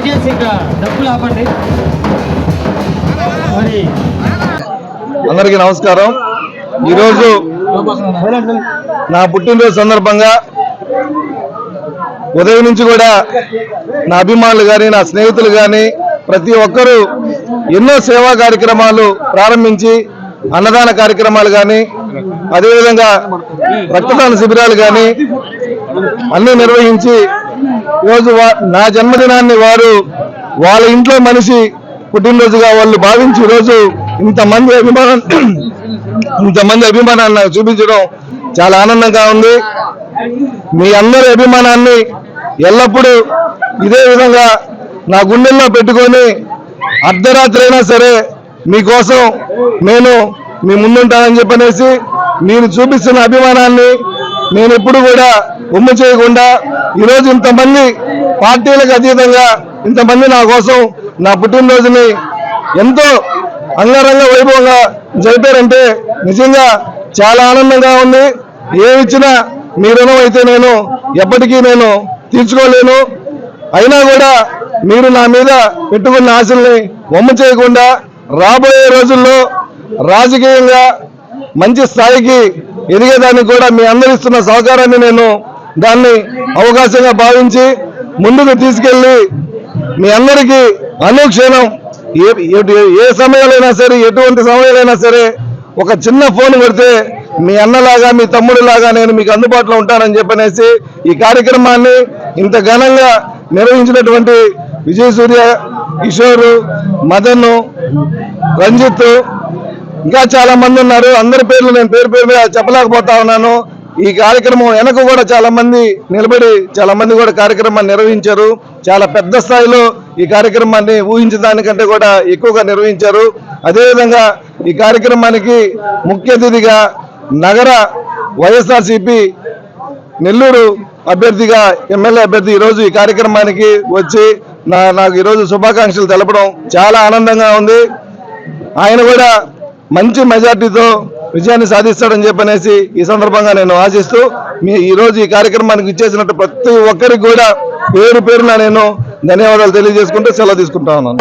దయచేసి ఇంకా డబ్బులు ఆపండి. మరి అందరికీ నమస్కారం. ఈరోజు నా పుట్టినరోజు సందర్భంగా ఉదయం నుంచి కూడా నా అభిమానులు కానీ నా స్నేహితులు కానీ ప్రతి ఒక్కరూ ఎన్నో సేవా కార్యక్రమాలు ప్రారంభించి అన్నదాన కార్యక్రమాలు కానీ అదేవిధంగా రక్తదాన శిబిరాలు కానీ అన్నీ నిర్వహించి ఈరోజు నా జన్మదినాన్ని వారు వాళ్ళ ఇంట్లో మనిషి పుట్టినరోజుగా వాళ్ళు భావించి ఈరోజు ఇంతమంది అభిమానం ఇంతమంది అభిమానాన్ని నాకు చూపించడం చాలా ఆనందంగా ఉంది. మీ అందరి అభిమానాన్ని ఎల్లప్పుడూ ఇదే విధంగా నా గుండెల్లో పెట్టుకొని అర్ధరాత్రి అయినా సరే మీకోసం నేను మీ ముందుంటానని చెప్పనేసి మీరు చూపిస్తున్న అభిమానాన్ని నేను ఎప్పుడు కూడా ఉమ్ము చేయకుండా ఈరోజు ఇంతమంది పార్టీలకు అతీతంగా ఇంతమంది నా కోసం నా పుట్టినరోజుని ఎంతో అంగరంగ వైభవంగా జరిపారంటే నిజంగా చాలా ఆనందంగా ఉంది. ఏమిచ్చినా మీ రుణం అయితే నేను ఎప్పటికీ నేను తీర్చుకోలేను. అయినా కూడా మీరు నా మీద పెట్టుకున్న ఆశల్ని వమ్ము చేయకుండా రాబోయే రోజుల్లో రాజకీయంగా మంచి స్థాయికి ఎదిగేదానికి కూడా మీ అందరు ఇస్తున్న సహకారాన్ని నేను దాన్ని అవకాశంగా భావించి ముందుకు తీసుకెళ్ళి మీ అందరికీ అనుక్షణం ఏ సమయంలో ఏ సమయాలైనా సరే ఎటువంటి సమయాలైనా సరే ఒక చిన్న ఫోన్ కొడితే మీ అన్నలాగా మీ తమ్ముడిలాగా నేను మీకు అందుబాటులో ఉంటానని చెప్పనేసి ఈ కార్యక్రమాన్ని ఇంత ఘనంగా నిర్వహించినటువంటి విజయ సూర్య కిషోర్ మదన్ రంజిత్ ఇంకా చాలా మంది ఉన్నారు. అందరి పేర్లు నేను పేరు పేరు మీద చెప్పలేకపోతా ఉన్నాను. ఈ కార్యక్రమం వెనక కూడా చాలా మంది నిలబడి చాలా మంది కూడా కార్యక్రమాన్ని నిర్వహించారు. చాలా పెద్ద స్థాయిలో ఈ కార్యక్రమాన్ని ఊహించడానికంటే కూడా ఎక్కువగా నిర్వహించారు. అదేవిధంగా ఈ కార్యక్రమానికి ముఖ్య అతిథిగా నగర వైఎస్ఆర్సిపి నెల్లూరు అభ్యర్థిగా ఎమ్మెల్యే అభ్యర్థి ఈరోజు ఈ కార్యక్రమానికి వచ్చి నా నాకు ఈరోజు శుభాకాంక్షలు తెలపడం చాలా ఆనందంగా ఉంది. ఆయన కూడా మంచి మెజార్టీతో విజయాన్ని సాధిస్తాడని చెప్పనేసి ఈ సందర్భంగా నేను ఆశిస్తూ మీ ఈరోజు ఈ కార్యక్రమానికి ఇచ్చేసినట్టు ప్రతి ఒక్కరికి కూడా పేరు పేరున నేను ధన్యవాదాలు తెలియజేసుకుంటూ సెలవు తీసుకుంటా ఉన్నాను.